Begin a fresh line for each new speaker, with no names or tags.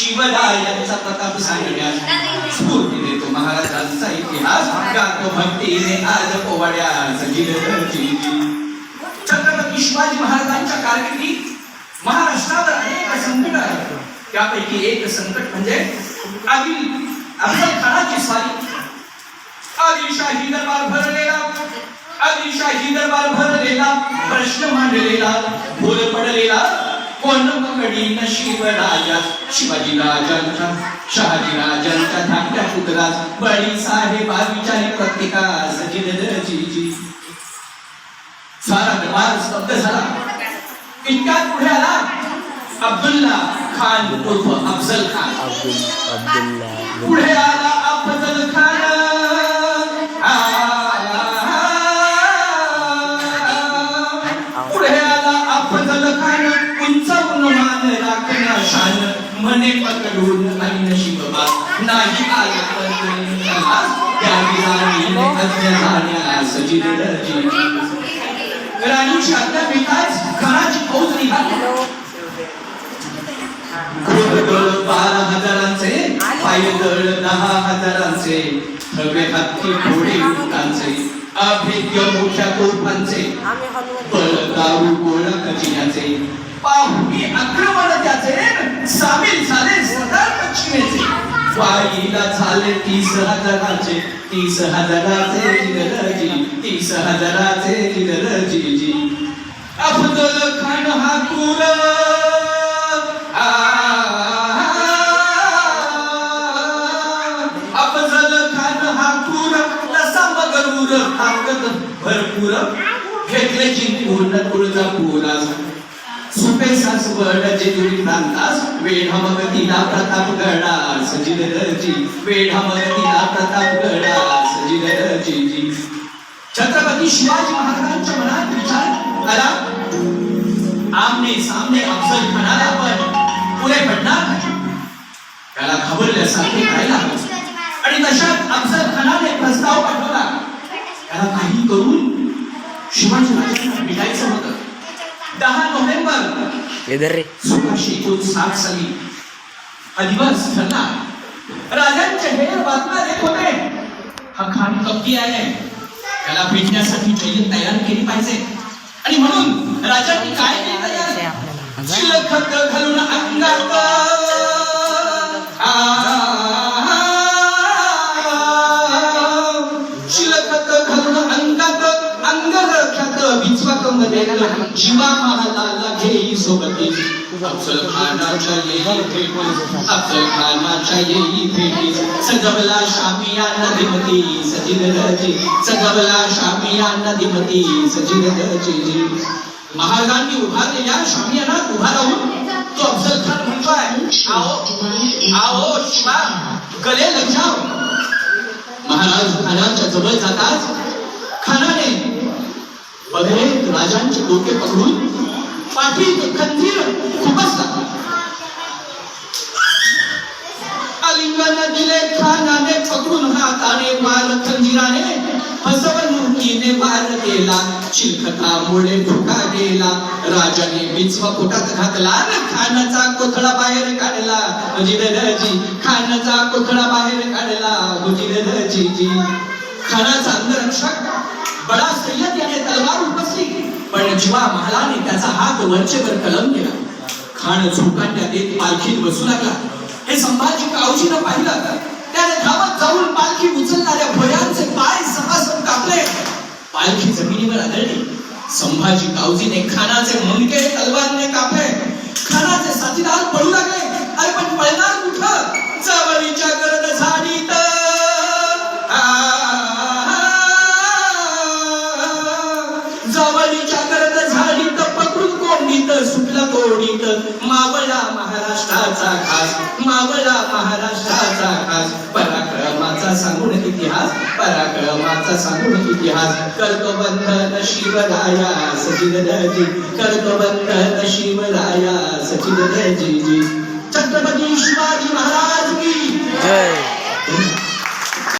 राजांचा प्रताप सांगण्यास स्फूर्ती देतो महाराजांचा इतिहास गातो भक्तीने आज पोवाड्या सजील छत्रपती शिवाजी महाराजांच्या कारकिर्दीत महाराष्ट्रावर अनेक संकट आहेत त्यापैकी एक संकट म्हणजे आदिल अफजल खानाची स्वारी आदिलशाही दरबार भरलेला आदिलशाही दरबार भरलेला प्रश्न मांडलेला बोल पडलेला. कोण पकडी नशीब राजा शिवाजी राजांचा शहाजी राजांचा धाकट्या पुतळास बळी साहेब विचारी प्रत्येकास जी सारा दरबार स्तब्ध झाला. इतक्यात पुढे आला अब्दुल्ला खान उर्फ अफजल खान. पुढे आला अफजल खान. मने पकडून नाही आला अज्ञ फौज निघाली घोडदळ बारा हजारांचे पायदळ दहा हजारांचे थवे हत्ती घोडे उंटांचे अभेद्य मोठ्या तोफांचे बळदारू गोळा खजिन्याचे पाहुणी अक्रमण त्याचे सामील झाले सदर पश्चिमेचे पायीला झाले तीस हजाराचे तीस हजाराचे जिनरजी तीस हजाराचे जिनरजी जी अफजल खान हा कुर अफजल खान हा कुर तसा मगरूर हाकत भरपूर घेतले जिंकून तुळजापुरास सुपे सासवड जेजुरी प्रांतास वेढा मग तिला प्रताप गडा गडास रजी वेढा मग तिला प्रताप गडा गडास रजी जी छत्रपती शिवाजी महाराजांच्या मनात विचार आला आमने सामने अफजल खानाला पण पुढे पडणार त्याला घाबरल्यासारखे करायला हवं. आणि तशात अफजल खानाने प्रस्ताव पाठवला. त्याला काही करून शिवाजी राजांना भेटायचं होतं. दहा
इधर रे
सोळाशे एकोणसाठ साली हा दिवस ठरला राजांचे हे बातम्या देत होते हा खान कप्पी आहे त्याला भेटण्यासाठी जय्यत तयार केली पाहिजे आणि म्हणून राजांनी काय केली तयार शिलखत घालून अंगात जीवा महाराजाला घेई सोबती. अफजल खानाच्या येई भेटी अफजल खानाच्या येई भेटी सजवला शामिया नदीमती सजिद रजी सजवला शामिया नदीमती सजिद रजी महाराजांनी उभारलेल्या शामियानात उभा राहून तो अफजल खान म्हणतोय आओ आओ शिवा गले लक्षाव महाराज खानाच्या जवळ जाताच खानाने बगले राजांचे डोके पकडून पाठी खंजीर खुपसला आलिंगन दिले खानाने पकडून हाताने मार खंजीराने फसवणुकीने मार केला. चिलखतामुळे धोका गेला. राजाने बिचवा पोटात घातला. खानाचा कोथळा बाहेर काढला. हुजीरजी खानाचा कोथळा बाहेर काढला. हुजीरजी जी. खानाचा अंगरक्षक बडा सय्यद याने त्याला पण महालाने त्याचा हात वरचेवर कलम केला खाण झोकांड्यात देत पालखीत बसू लागला. हे संभाजी कावजीनं पाहिलं. त्याने धावत जाऊन पालखी उचलणाऱ्या भोयांचे पाय सपासून कापले. पालखी जमिनीवर आदळली. संभाजी कावजीने खानाचे मुंडके तलवारने कापले. सुटला कोडीत. मावळा महाराष्ट्राचा खास. मावळा महाराष्ट्राचा खास. पराक्रमाचा सांगून इतिहास. पराक्रमाचा सांगून इतिहास. करतो बंधन शिवराया सचिदजी करतो बंधन शिवराया सचिदजी छत्रपती शिवाजी महाराज की
जय.